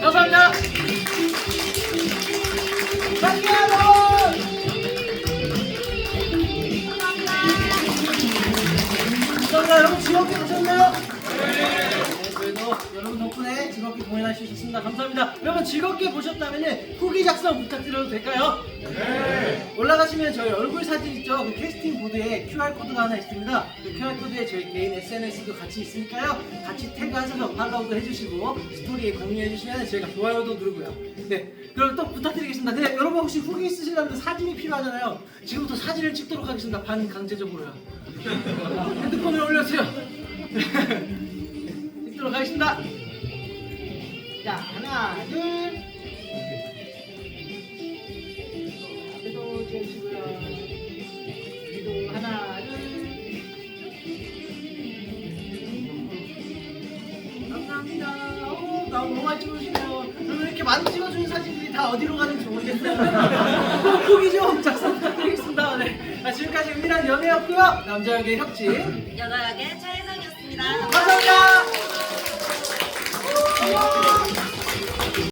감사합니다. 박기하고 감사합니다. 여러분 즐겁게 보셨나요? 덕분에 즐겁게 공연할 수 있었습니다. 감사합니다. 여러분 즐겁게 보셨다면 후기 작성 부탁드려도 될까요? 네. 올라가시면 저희 얼굴 사진 있죠? 그 캐스팅 보드에 QR코드가 하나 있습니다. 그 QR코드에 저희 개인 SNS도 같이 있으니까요. 같이 태그하셔서 팔로우도 해주시고 스토리에 공유해주시면 저희가 좋아요도 누르고요. 네. 그럼 또 부탁드리겠습니다. 네, 여러분 혹시 후기 쓰시려면 사진이 필요하잖아요. 지금부터 사진을 찍도록 하겠습니다. 반강제적으로요. 핸드폰을 올려주세요. 찍도록 하겠습니다. 자, 하나, 둘. 앞에도 재우시고요. 뒤도 하나, 둘. 감사합니다. 오, 나 너무 많이 찍어주시네요. 그럼 이렇게 많이 찍어준 사진들이 다 어디로 가는지 모르겠어요. 어, 포기 좀 작성 부탁드리겠습니다. 네. 아, 지금까지 은밀한 연애였고요. 남자역의 혁진. 여자역의 차혜성이었습니다. 감사합니다. 감사합니다.